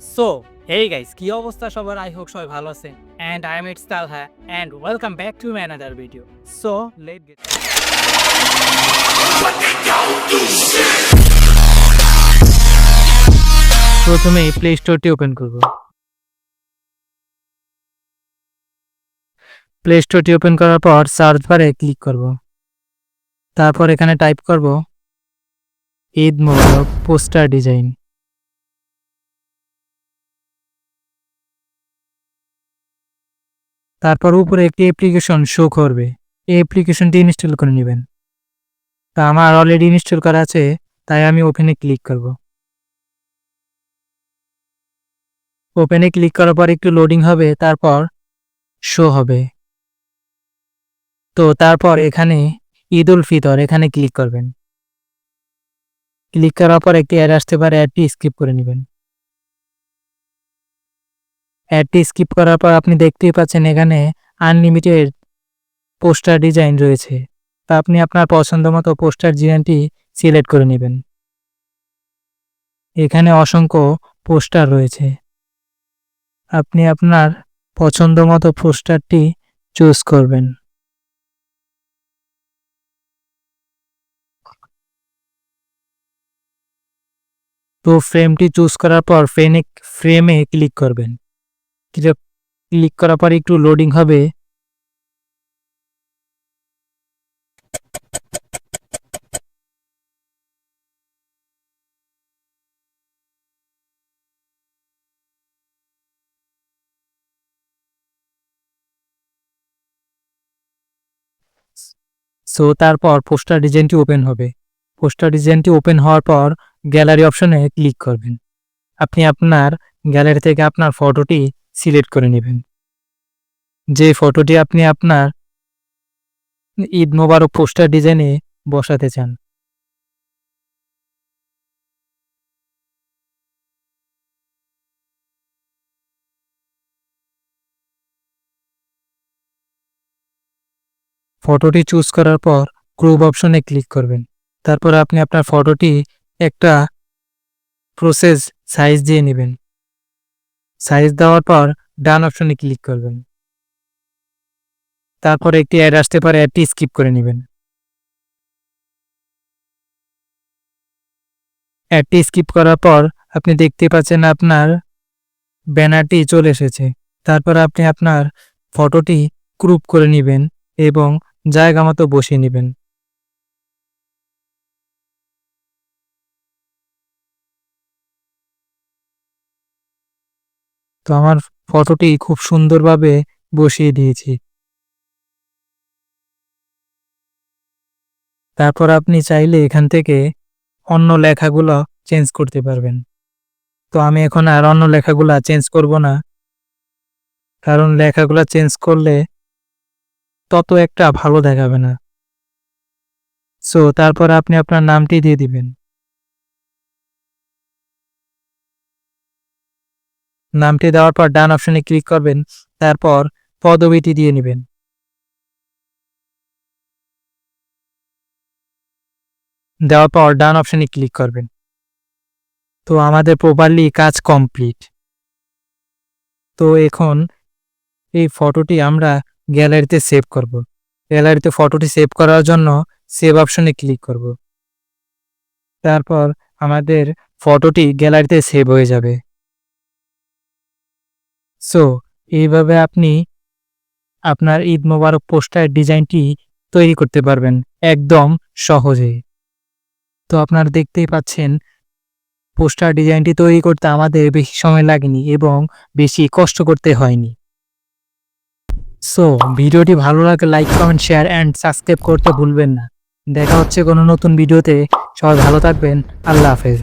So hey guys কি অবস্থা সবার? আই হোপ সবাই ভালো আছেন and I am it's Talha and welcome back to my another video so let get প্রথমে প্লে স্টোরটি ওপেন করব। প্লে স্টোরটি ওপেন করার পর সার্চ বারে ক্লিক করব। তারপর এখানে টাইপ করব ঈদ মোবারক পোস্টার ডিজাইন তারপর উপরে একটি অ্যাপ্লিকেশন শো করবে। এই অ্যাপ্লিকেশনটি ইনস্টল করে নেবেন। তা আমার অলরেডি ইনস্টল করা আছে, তাই আমি ওপেনে ক্লিক করব। ওপেনে ক্লিক করার পর একটু লোডিং হবে, তারপর শো হবে। তো তারপর এখানে ঈদ উল ফিতর, এখানে ক্লিক করবেন। ক্লিক করার পর একটি অ্যাড আসতে পারে অ্যাডটি স্কিপ করে নেবেন। অ্যাডটি স্কিপ করার পর আপনি দেখতেই পাচ্ছেন এখানে আনলিমিটেড পোস্টার ডিজাইন রয়েছে। তা আপনি আপনার পছন্দ মতো পোস্টার ডিজাইনটি সিলেক্ট করে নেবেন। এখানে অসংখ্য পোস্টার রয়েছে। আপনি আপনার পছন্দ মতো পোস্টারটি চুজ করবেন। তো ফ্রেমটি চুজ করার পর ফ্রেমে ফ্রেমে ক্লিক করবেন। ক্লিক করার পর একটু লোডিং হবে। সো তারপর পোস্টার ডিজাইনটি ওপেন হবে। পোস্টার ডিজাইনটি ওপেন হওয়ার পর গ্যালারি অপশনে ক্লিক করবেন। আপনি আপনার গ্যালারি থেকে আপনার ফটোটি সিলেক্ট করে নেবেন। যে ফটোটি আপনি আপনার ঈদ মোবারক পোস্টার ডিজাইনে বসাতে চান। ফটোটি চুজ করার পর গ্রুপ অপশনে ক্লিক করবেন। তারপর আপনি আপনার ফটোটি একটা প্রসেস সাইজ দিয়ে নেবেন। সাইজ দেওয়ার পর ডান অপশনে ক্লিক করবেন। তারপর একটি অ্যাড আসতে পারে, অ্যাডটি স্কিপ করে নেবেন। অ্যাডটি স্কিপ করার পর আপনি দেখতে পাচ্ছেন আপনার ব্যানারটি চলে এসেছে। তারপর আপনি আপনার ফটোটি ক্রুপ করে নেবেন এবং জায়গা মতো বসিয়ে নেবেন। তো আমার ফটোটি খুব সুন্দরভাবে বসিয়ে দিয়েছি। তারপর আপনি চাইলে এখান থেকে অন্য লেখাগুলো চেঞ্জ করতে পারবেন। তো আমি এখন আর অন্য লেখাগুলো চেঞ্জ করব না। কারণ লেখাগুলো চেঞ্জ করলে তত একটা ভালো দেখাবে না। সো তারপর আপনি আপনার নামটি দিয়ে দিবেন। নামটি দেওয়ার পর ডান অপশনে ক্লিক করবেন, তারপর পদবিটি দিয়ে নেবেন। দেওয়ার পর ডান অপশনে ক্লিক করবেন। তো আমাদের প্রপারলি কাজ কমপ্লিট। তো এখন এই ফটোটি আমরা গ্যালারিতে সেভ করব। গ্যালারিতে ফটোটি সেভ করার জন্য সেভ অপশনে ক্লিক করব। তারপর আমাদের ফটোটি গ্যালারিতে সেভ হয়ে যাবে। সো এইভাবে আপনি আপনার ঈদ মোবারক পোস্টার ডিজাইনটি তৈরি করতে পারবেন একদম সহজে। তো আপনারা দেখতেই পাচ্ছেন, পোস্টার ডিজাইনটি তৈরি করতে আমাদের বেশি সময় লাগেনি এবং বেশি কষ্ট করতে হয়নি। সো ভিডিওটি ভালো লাগে like comment share and subscribe করতে ভুলবেন না। দেখা হচ্ছে কোনো নতুন ভিডিওতে। সবাই ভালো থাকবেন। আল্লাহ হাফেজ।